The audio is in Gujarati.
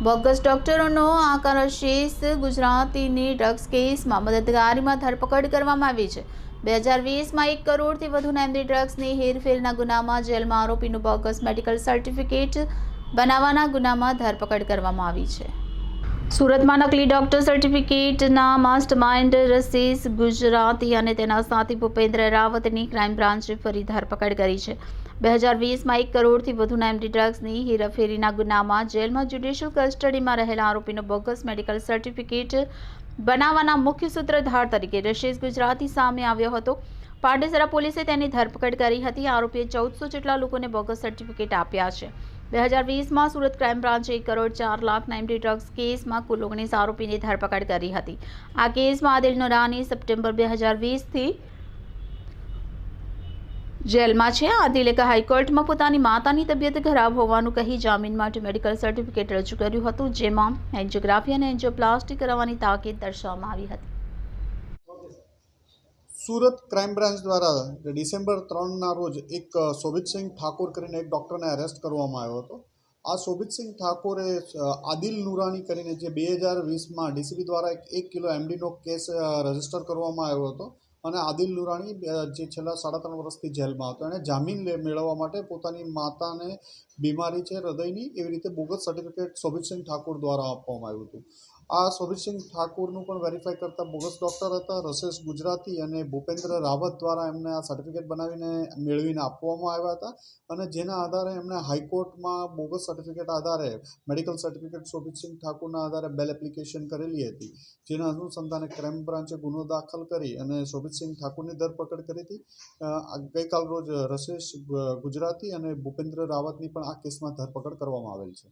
બોગસ ડોક્ટરોનો આકારો શેષ ગુજરાતીની ડ્રગ્સ કેસમાં મદદગારીમાં ધરપકડ કરવામાં આવી છે. બે હજાર વીસમાં એક કરોડથી વધુ નેમદી ડ્રગ્સની હેરફેરના ગુનામાં જેલમાં આરોપીનું બોગસ મેડિકલ સર્ટિફિકેટ બનાવવાના ગુનામાં ધરપકડ કરવામાં આવી છે. સુરતમાં નકલી ડોક્ટર સર્ટિફિકેટના માસ્ટર માઇન્ડ રસીસ ગુજરાતી અને તેના સાથી ભૂપેન્દ્ર રાવતની ક્રાઇમ બ્રાન્ચે ફરી ધરપકડ કરી છે. બે હજાર વીસમાં એક કરોડથી વધુ નામની ડ્રગ્સની હેરાફેરીના ગુનામાં જેલમાં જ્યુડિશિયલ કસ્ટડીમાં રહેલા આરોપીનો બોગસ મેડિકલ સર્ટિફિકેટ બનાવવાના મુખ્ય સૂત્રધાર તરીકે રશેશ ગુજરાતી સામે આવ્યો હતો. પાંડેસરા પોલીસે તેની ધરપકડ કરી હતી. આરોપીએ ચૌદસો જેટલા લોકોને બોગસ સર્ટિફિકેટ આપ્યા છે. બે હજાર વીસમાં સુરત ક્રાઇમ બ્રાન્ચે એક કરોડ ચાર લાખ નાઇન્ટી ડ્રગ્સ કેસમાં કુલ ઓગણીસ આરોપીની ધરપકડ કરી હતી. આ કેસમાં આદિલ નોરાની સપ્ટેમ્બર બે હજાર વીસથી જેલમાં છે. આદિલે હાઈકોર્ટમાં પોતાની માતાની તબિયત ખરાબ હોવાનું કહી જામીન માટે મેડિકલ સર્ટિફિકેટ રજૂ કર્યું હતું, જેમાં એન્જિયોગ્રાફી અને એન્જિયોપ્લાસ્ટી કરવાની તાકીદ દર્શાવવામાં આવી હતી. સુરત ક્રાઇમ બ્રાન્ચ દ્વારા ડિસેમ્બર ત્રણના રોજ એક શોભિતસિંહ ઠાકોર કરીને એક ડૉક્ટરને અરેસ્ટ કરવામાં આવ્યો હતો. આ શોભિતસિંહ ઠાકોરે આદિલ નુરાની કરીને જે બે હજાર વીસમાં ડીસીબી દ્વારા એક કિલો એમડીનો કેસ રજિસ્ટર કરવામાં આવ્યો હતો. અને આદિલ નુરાણી જે છેલ્લા સાડા ત્રણ વર્ષથી જેલમાં હતો. એણે જામીન મેળવવા માટે પોતાની માતાને બીમારી છે, હૃદયની, એવી રીતે બોગસ સર્ટિફિકેટ શોભિતસિંહ ઠાકોર દ્વારા આપવામાં આવ્યું હતું. આ શોભિતસિંહ ઠાકોરનું પણ વેરીફાઈ કરતા બોગસ ડૉક્ટર હતા, રસેશ ગુજરાતી અને ભૂપેન્દ્ર રાવત દ્વારા એમને આ સર્ટિફિકેટ બનાવીને મેળવીને આપવામાં આવ્યા હતા. અને જેના આધારે એમણે હાઈકોર્ટમાં બોગસ સર્ટિફિકેટ આધારે મેડિકલ સર્ટિફિકેટ શોભિતસિંહ ઠાકોરના આધારે બેલ એપ્લિકેશન કરેલી હતી. જેના અનુસંધાને ક્રાઇમ બ્રાન્ચે ગુનો દાખલ કરી અને શોભિતસિંહ ઠાકોરની ધરપકડ કરી હતી. ગઈકાલ રોજ રશેશ ગુજરાતી અને ભૂપેન્દ્ર રાવતની પણ આ કેસમાં ધરપકડ કરવામાં આવેલ છે.